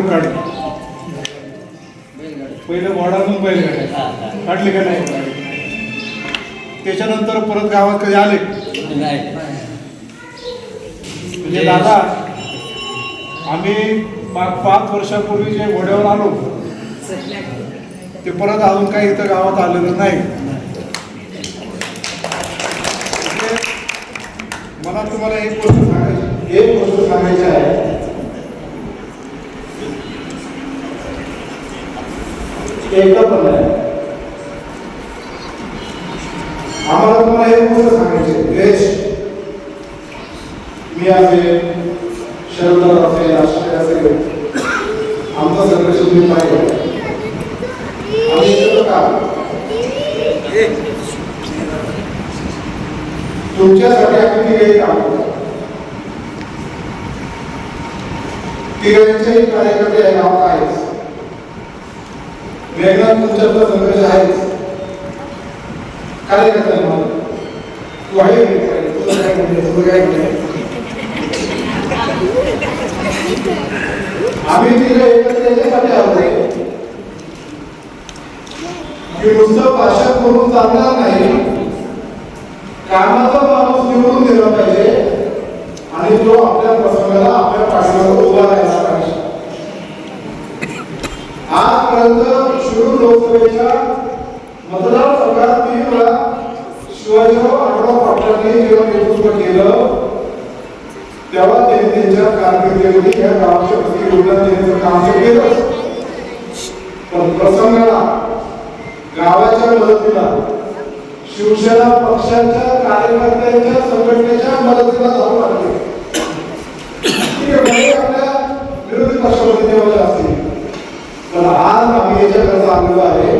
मिरवणूक काढली पहिलं वॉर्डातून बैलगाड्या काढली का नाही? त्याच्यानंतर परत गावात कधी आले? म्हणजे दादा आम्ही पाच वर्षापूर्वी जे घोड्यावर आलो ते परत अजून काही इथं गावात आलेलं नाही. म्हणजे मला तुम्हाला एक गोष्ट सांगायची एक गोष्ट सांगायची आहे. एकदा पण नाही आम्हाला तुम्हाला एक गोष्ट सांगायची आहे. देश मी असेल शरद असेल आश्रय असेल आमचा संघर्ष तुम्ही पाहिजे आम्ही इथं का? तुमच्यासाठी आम्ही तिघे काम तिघांचे कार्यकर्ते वेगळा तुमच्यातला संघर्ष आहेच. कार्यकर्ता म्हणून तू आहे तुझं काय म्हणणे तुझं काय म्हणणे आम्ही तिथे एकत्र याच्यासाठी आलो की नुसतं भाषा करून चालणार नाही. कामाचा माणूस निवडून दिला पाहिजे. आणि तो आपल्या प्रसंगाला आपल्या पाठीवर उभा राहायला पाहिजे. आजपर्यंत शिरूर लोकसभेच्या मतदारसंघात तीन वेळा शिवाजीराव आढळराव पाटलांनी जेव्हा नेतृत्व केलं तेव्हा त्यांनी त्यांच्या कारकिर्दीमध्ये या गावाच्या प्रति योगदान काम केलं. पण प्रसंगाला गावाच्या मदतीला शिवसेना पक्षाच्या कार्यकर्त्यांच्या संघटनेच्या मदतीला जाऊ लागले. आपल्या विरोधी पक्षामध्ये देवाचे असतील पण आज आम्ही याच्याकरता आहे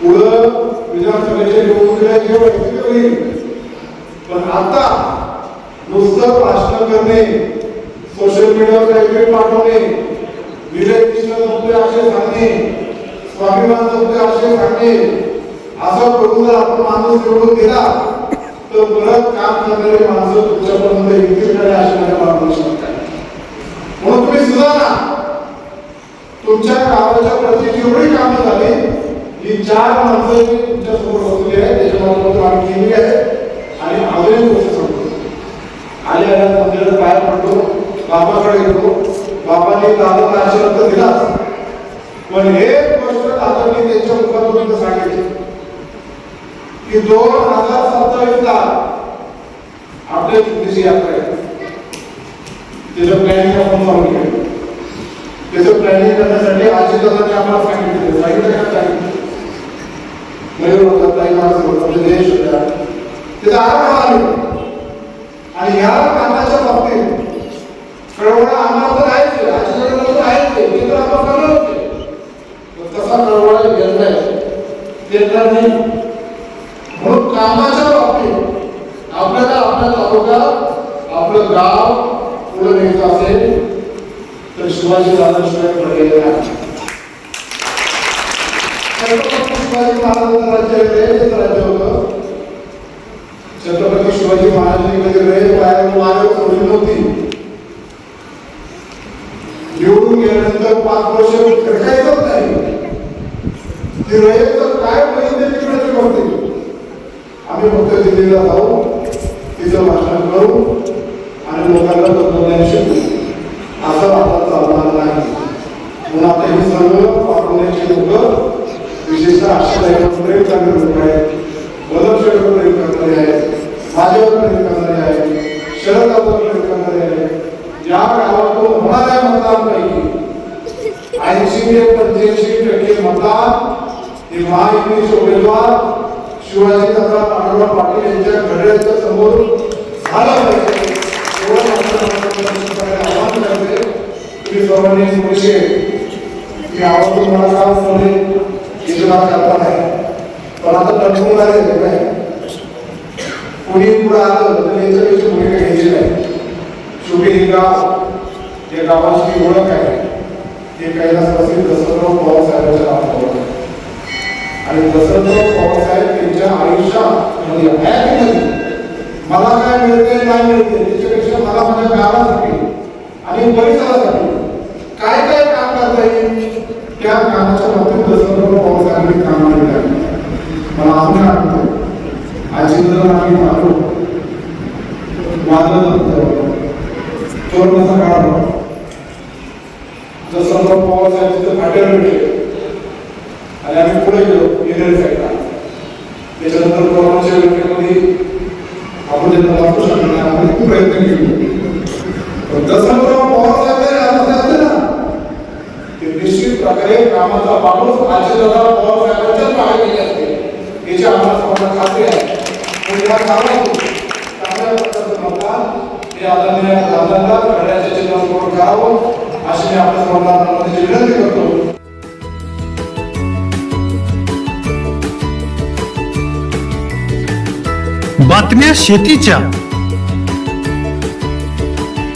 पुढं विधानसभेच्या निवडणुकीला होईल पण आता नुसतं भाषण करणे सोशल मीडियावर काहीतरी पाठवणे विजय कृष्ण जपते असे सांगणे स्वाभिमान जपते असे सांगणे असं करून जर आपण माणूस निवडून दिला तर परत काम करणारे माणसं तुमच्यापर्यंत येतील अशी माझ्या मागणी म्हणून तुम्ही सुधारा. तुमच्या कामाच्या प्रति जेवढी कामं झाली ही चार माणसं तुमच्यासमोर बसलेली आहे त्याच्या आम्ही केली आहे. आणि आम्ही गोष्ट सांगतो. आले आल्या मंदिरात बाहेर पडतो बाबाकडे येतो. बाबांनी दादा आशीर्वाद तर दिला. पण हे गोष्ट दादांनी त्यांच्या मुखातून इथं सांगितली. की दोन हजार सत्तावीस ला आपल्या चिंतेची यात्रा आहे. त्याचं प्लॅनिंग आपण चालू केलं. त्याचं प्लॅनिंग करण्यासाठी अजितदादांनी आम्हाला सांगितलं सांगितलं का मयूर होता ताई होता देश होता त्याचा आराम आलो आणि ह्या कामाच्या बाबतीत कळवळा आम्हाला तर आहेच आहे, तर आहेच ते तर आपण करणार होते. तसा कळवळा गेलं नाही. नाही. म्हणून कामाच्या बाबतीत आपल्याला आपला तालुका आपलं गाव पुढे न्यायचं असेल तर शिवाजी दादाशिवाय पडलेले नाही छत्रपती शिवाजी महाराजांचं राज्य राज्य होतं. छत्रपती शिवाजी महाराजांनी कधी रयत बाहेर मागे सोडली नव्हती निवडून गेल्यानंतर पाच वर्ष फिरकायचंच नाही. ती रयत काय होईल तिकडे करते आम्ही फक्त दिल्लीला जाऊ तिथं भाषण करू आणि लोकांना तंत्रज्ञान शिकू. असं आता चालणार नाही. म्हणून आता हे सर्व वापरण्याची लोक विशेषतः आशादायक प्रेम करणारे लोक आहेत. वल्लभशेठवर प्रेम करणारे आहेत. माझ्यावर प्रेम करणारे आहेत. शरदावर दादावर प्रेम करणारे आहेत. या गावातून होणाऱ्या मतांपैकी ऐंशी ते पंच्याऐंशी टक्के मतात हे महायुतीचे उमेदवार शिवाजी दादा आढळराव पाटील यांच्या घड्याच्या समोर झाला पाहिजे. सर्वांनी थोडेसे मी मला काम सोडले हे करता नाही पण आता टणकून आले नाही कोणी पुढे आलं तर याच्यापेक्षा भूमिका घ्यायची नाही शेवटी हे गाव गावाची ओळख आहे ते कैलासवासी दसरथराव पवार साहेबांच्या नावात ओळख आहे. आणि दसरथराव पवार त्यांच्या आयुष्यामध्ये हयातीमध्ये मला काय मिळते काय मिळते त्याच्यापेक्षा मला माझ्या गावासाठी आणि परिसरासाठी काय काय काम करता येईल त्या कामाच्या बाबतीत दसरा पाऊस काम केलं आहे मला अजून आठवतं जर आम्ही पाहतो. वादळ नव्हतं कोरोनाचा काळ होता जसं पवार साहेब आहे तिथं फाट्यावर भेटले आणि आम्ही पुढे गेलो येणेर साईडला. त्याच्यानंतर कोरोनाच्या वेळेमध्ये आपण त्यांना वाचू शकलो नाही आपण खूप प्रयत्न केले पण जसं बरोबर पाऊस असते ना ते निश्चित प्रकारे कामाचा माणूस पवार साहेबांच्याच मागे गेले असते याची आम्हाला सर्वांना खात्री आहे पण या कामातून चांगल्या प्रकारचं मतदान हे आदरणीय दादांना चिन्हासमोर करावं अशी मी आपल्या सर्वांना विनंती करतो बातम्या शेतीच्या.